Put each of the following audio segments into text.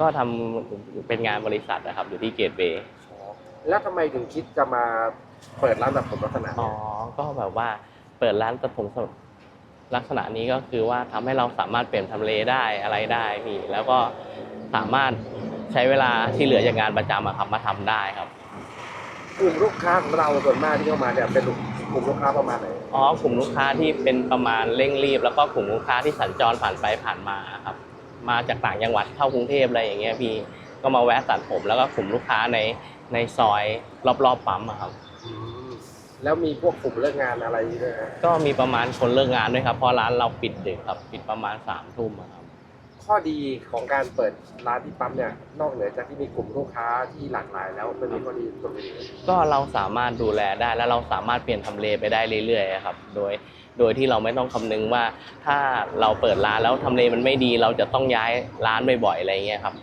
ก็ทำเป็นงานบริษัทนะครับอยู่ที่เกตเวย์ แล้วทำไมถึงคิดจะมาเปิดร้านตัดผมลักษณะอ๋อเนี้ยก็แบบว่าเปิดร้านตัดผมลักษณะนี้ก็คือว่าทำให้เราสามารถเปลี่ยนทำเลได้อะไรได้พี่ แล้วก็สามารถใช้เวลาที่เหลือจากงานประจำอะครับมาทำได้ครับ กลุ่มลูกค้าของเราส่วนมากที่เข้ามาเนี่ยเป็นกลุ่มลูกค้าประมาณไหนอ๋อกลุ่มลูกค้าที่เป็นประมาณเร่งรีบ แล้วก็กลุ่มลูกค้าที่สัญจรผ่านไปผ่านมาครับ มาจากต่างจังหวัดเข้ากรุงเทพอะไรอย่างเงี้ยพี่ก็มาแวะตัดผมแล้วก็กลุ่มลูกค้าในในซอยรอบๆปั๊มอะครับแล้วมีพวกกลุ่มเลิกงานอะไรด้วยฮะก็มีประมาณคนเลิกงานด้วยครับเพราะร้านเราปิดดึกครับ ปิดประมาณสามทุ่มอะครับ ข้อดีของการเปิดร้านที่ปั๊มเนี่ยนอกเหนือจากที่มีกลุ่มลูกค้าที่หลากหลาย แล้วมันมีข้อดีตรงนี้ก็เราสามารถดูแลได้แล้วเราสามารถเปลี่ยนทำเลไปได้เรื่อยๆครับโดยโดยที่เราไม่ต้องคำนึงว่า ถ้าเราเปิดร้านแล้วทำเลมันไม่ดี เราจะต้องย้ายร้านบ่อยๆอะไรเงี้ยครับ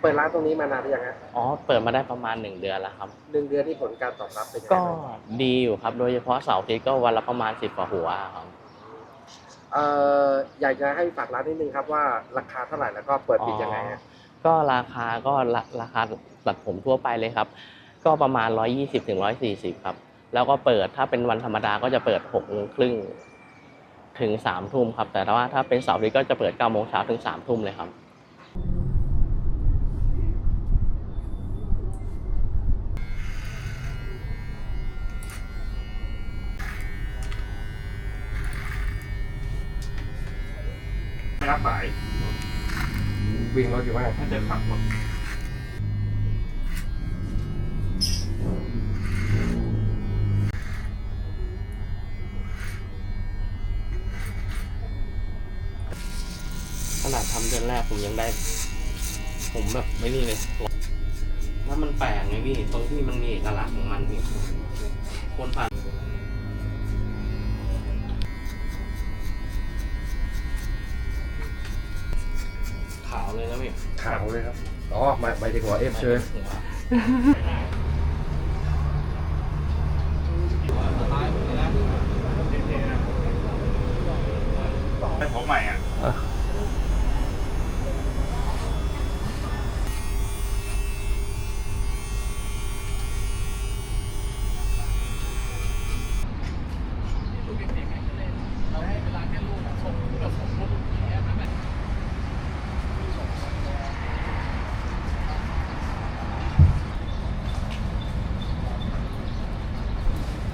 เปิดร้านตรงนี้มานานหรือยังฮะอ๋อเปิดมาได้ประมาณหนึ่งเดือนแล้วครับหนึ่งเดือนที่ผลการตอบรับเป็นยังไงก็บ้างดีอยู่ครับ โดยเฉพาะเสาร์อาทิตย์ก็วันละประมาณสิบกว่าหัวครับ เอ่ออยากจะให้ฝากร้านนิดนึงครับว่าราคาเท่าไหร่แล้วก็เปิดปิดยังไงฮะ ก็ราคาก็ราราคาตัดผมทั่วไปเลยครับ ก็ประมาณ 120ถึง140 ครับ แล้วก็เปิดถ้าเป็นวันธรรมดาก็จะเปิด6โมงครึ่งถึง3ทุ่มครับ แต่ว่าถ้าเป็นเสาร์อาทิตย์ก็จะเปิด9โมงเช้าถึง3ทุ่มเลยครับ รับสายวิ่งรถอยู่ว่าถ้าจะขับรถขนาดทำเดือนแรกผมยังได้ ผมแบบไม่นี่เลยแล้วมันแปลกไงพี่ตรงที่มันมีเอกลักษณ์ของมันพี่คนผ่านาวเลยนะพี่ขาวเลยครับ อ๋อหมายหมายถึงหัวเอฟเชยเป็นของใหม่อะ